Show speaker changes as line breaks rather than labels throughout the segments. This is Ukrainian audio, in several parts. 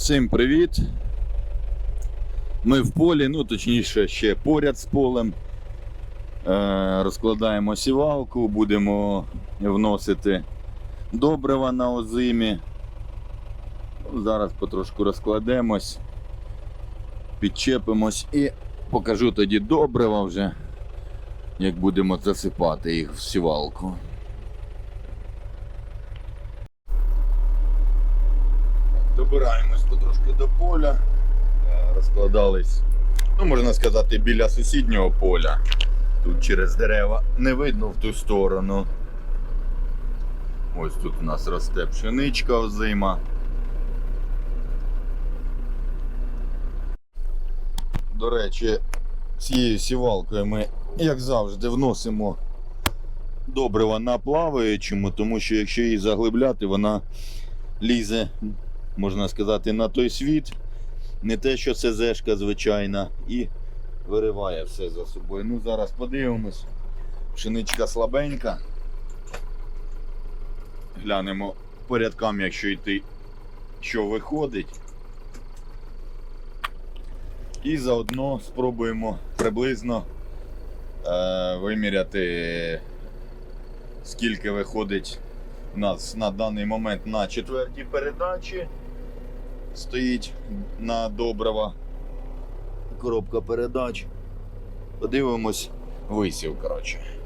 Всім привіт! Ми в полі, ну точніше ще поряд з полем. Е, розкладаємо сівалку, будемо вносити добрива на озимі. Зараз потрошку розкладемось, підчепимось і покажу тоді добрива вже, як будемо засипати їх в сівалку. Добираємось потрошки до поля. Е, Розкладались, ну можна сказати, біля сусіднього поля. Тут через дерева не видно в ту сторону. Ось тут у нас росте пшеничка озима. До речі, цією сівалкою ми, як завжди, вносимо добрива на плаваючому, тому що якщо її заглибляти, вона лізе можна сказати, на той світ. Не те, що СЗшка звичайна, і вириває все за собою. Ну, зараз подивимось. Пшеничка слабенька. Глянемо порядкам, якщо йти, що виходить. І заодно спробуємо приблизно е, виміряти, скільки виходить у нас на даний момент на четвертій передачі стоїть на добрива коробка передач. Подивимось висів, коротше.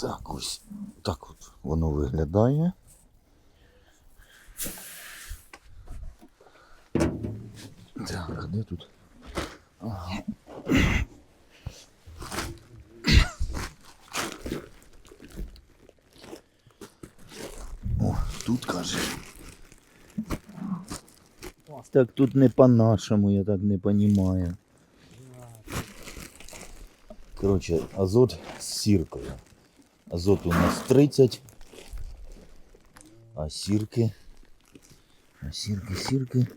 Так, ось так от воно виглядає. Так, а де тут? Ага. тут каже. Так тут не по-нашому, я так не понимаю. Короче, азот з сіркою. Азот у нас 30. А сірки. А сірки, сірки.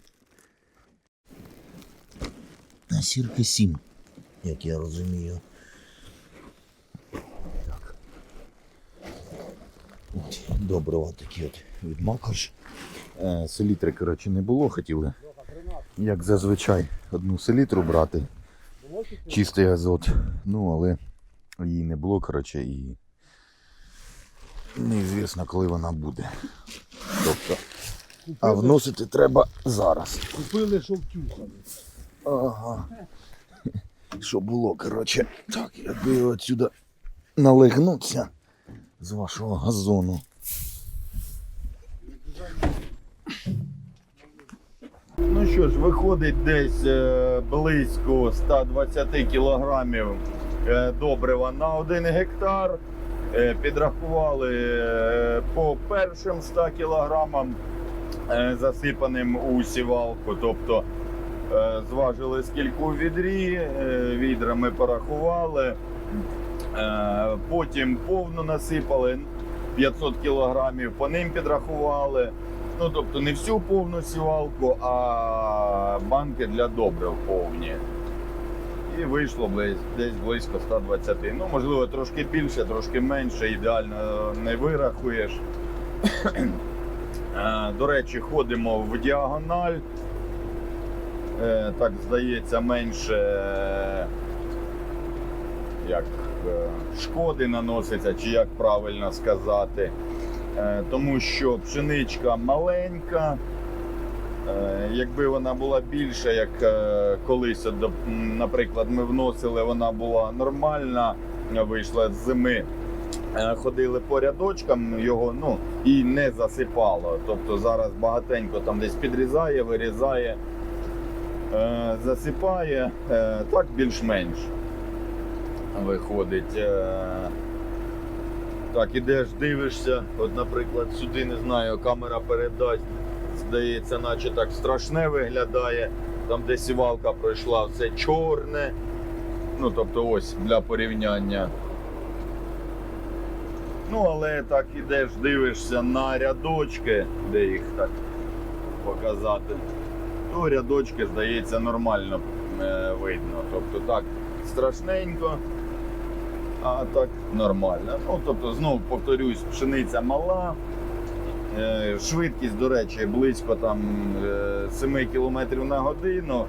А сірки 7, як я розумію. Добрива такі от від Макош. Е, селітри, коротше, не було, хотіли. Як зазвичай, одну селітру брати. Чистий азот. Ну, але її не було, коротше, і неізвісно, коли вона буде. Тобто, а вносити треба зараз.
Купили, щоб тюхали.
Ага. Що було, коротше. Так, якби отсюди налегнутися з вашого газону. Ну що ж, виходить десь е, близько 120 кілограмів е, добрива на 1 гектар. Е, Підрахували по першим 100 кілограмам засипаним у сівалку. Тобто зважили скільки у відрі, відра ми порахували. Потім повну насипали 500 кілограмів, по ним підрахували. Ну, тобто не всю повну сівалку, а банки для добрив повні. І вийшло десь близько 120. Ну, можливо, трошки більше, трошки менше, ідеально не вирахуєш. До речі, ходимо в діагональ. Е, Так, здається, менше як е, шкоди наноситься, чи як правильно сказати. Е, Тому що пшеничка маленька. Е, Якби вона була більша, як е, колись, наприклад, ми вносили, вона була нормальна, вийшла з зими. Ходили по рядочкам його ну, і не засипало. Тобто зараз багатенько там десь підрізає, вирізає, засипає, так більш-менш виходить. Так, ідеш, дивишся, от, наприклад, сюди не знаю, камера передасть, здається, наче так страшне виглядає. Там, де сівалка пройшла, все чорне. Ну, тобто, ось для порівняння. Ну, але так ідеш, дивишся на рядочки, де їх так показати. То рядочки, здається, нормально е, видно. Тобто так страшненько, а так нормально. Ну, тобто, знову повторюсь, пшениця мала, Е, Швидкість, до речі, близько там е, 7 км на годину.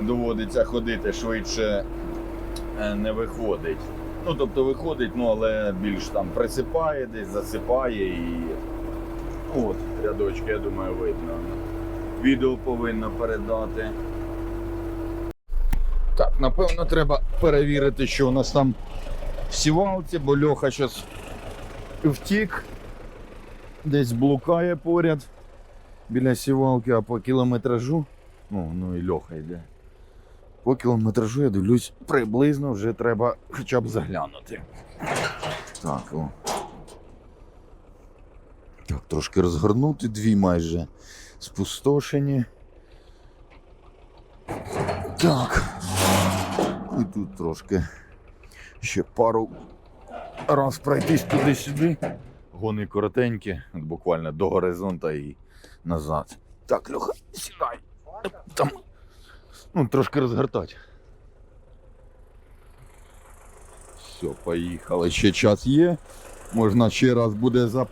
Доводиться ходити швидше е, не виходить. Ну, тобто виходить, ну але більш там присипає десь, засипає і. От, рядочки, я думаю, видно. Відео повинно передати. Так, напевно, треба перевірити, що у нас там сівалці, бо Льоха щось втік. Десь блукає поряд біля сівалки, а по кілометражу. Ну, ну і Льоха йде. По кілометражу я дивлюсь, приблизно вже треба хоча б заглянути. Так, о. Так, трошки розгорнути, дві майже спустошені. Так. І тут трошки ще пару раз пройтись туди-сюди. Гони коротенькі, буквально до горизонта і назад. Так, Льоха, сідай. Там ну, трошки розгортати. Все, поїхали. Ще час є. Можна ще раз буде за...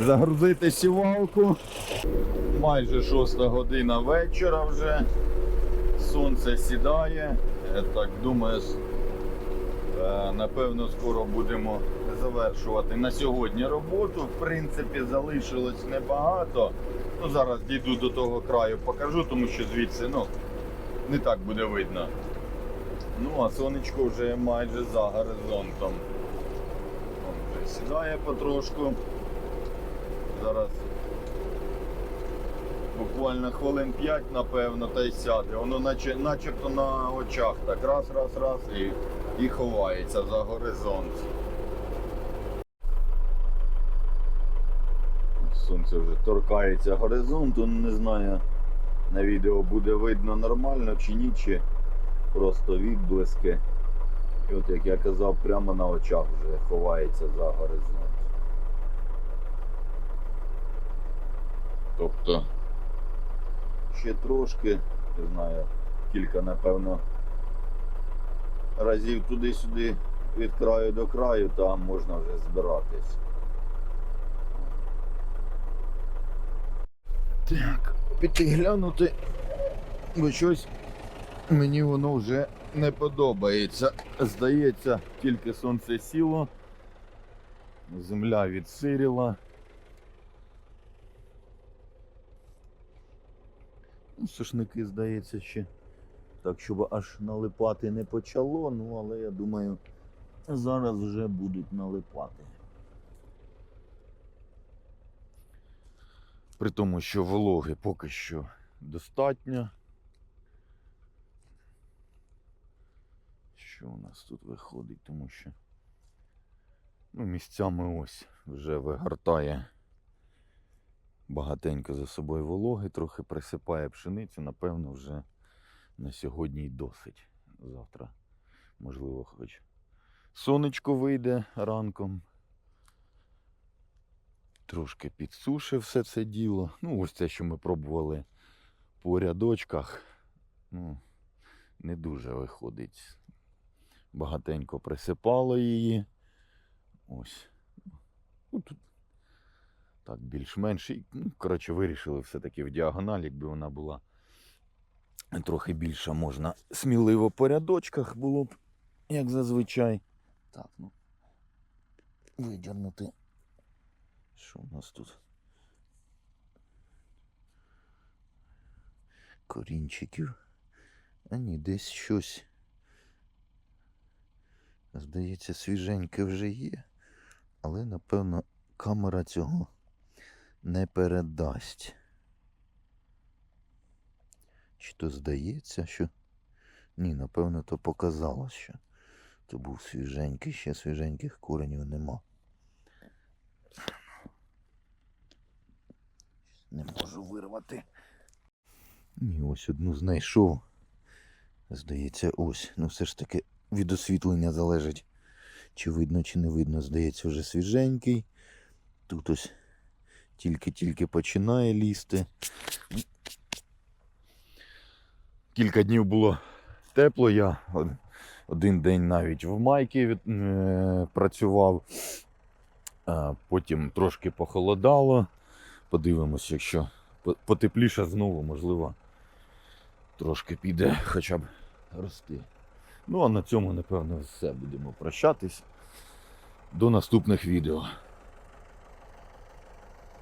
загрузити сівалку. Майже шоста година вечора вже. Сонце сідає. Я так думаю, напевно, скоро будемо завершувати на сьогодні роботу. В принципі, залишилось небагато. Ну, зараз дійду до того краю, покажу, тому що звідси ну, не так буде видно. Ну, а сонечко вже майже за горизонтом. Он вже сідає потрошку. Зараз буквально хвилин 5, напевно, та й сяде. Воно наче, начебто на очах так раз, раз, раз і, і ховається за горизонт. Сонце вже торкається горизонту, не знаю, на відео буде видно нормально чи ні, чи просто відблиски. І от як я казав, прямо на очах вже ховається за горизонт. Тобто ще трошки, не знаю, кілька, напевно, разів туди-сюди від краю до краю, там можна вже збиратись. Так, піти глянути, бо щось мені воно вже не подобається. Здається, тільки сонце сіло, земля відсиріла. Ну, Сушники, здається, ще так, щоб аж налипати не почало, ну але я думаю, зараз вже будуть налипати. При тому, що вологи поки що достатньо. Що у нас тут виходить, тому що ну, місцями ось вже вигортає багатенько за собою вологи, трохи присипає пшеницю, напевно, вже на сьогодні й досить. Завтра, можливо, хоч сонечко вийде ранком. Трошки підсушив все це діло. Ну, ось те, що ми пробували по рядочках. Ну, не дуже виходить. Багатенько присипало її. Ось. Ну, тут так, більш-менш. Ну, коротше, вирішили все-таки в діагональ, якби вона була трохи більша, можна сміливо по рядочках було б, як зазвичай. Так, ну. Видірнути. Що у нас тут? Корінчиків. А ні, десь щось. Здається, свіженьке вже є. Але, напевно, камера цього не передасть. Чи то здається, що. Ні, напевно, то показалось, що то був свіженький, ще свіженьких коренів нема. Не можу вирвати. Ні, ось одну знайшов. Здається, ось. Ну все ж таки від освітлення залежить. Чи видно, чи не видно. Здається, вже свіженький. Тут ось тільки-тільки починає лізти. Кілька днів було тепло. Я один день навіть в майки від, е, працював. А потім трошки похолодало. Подивимось, якщо потепліше знову, можливо, трошки піде хоча б рости. Ну а на цьому, напевно, все. Будемо прощатись. До наступних відео.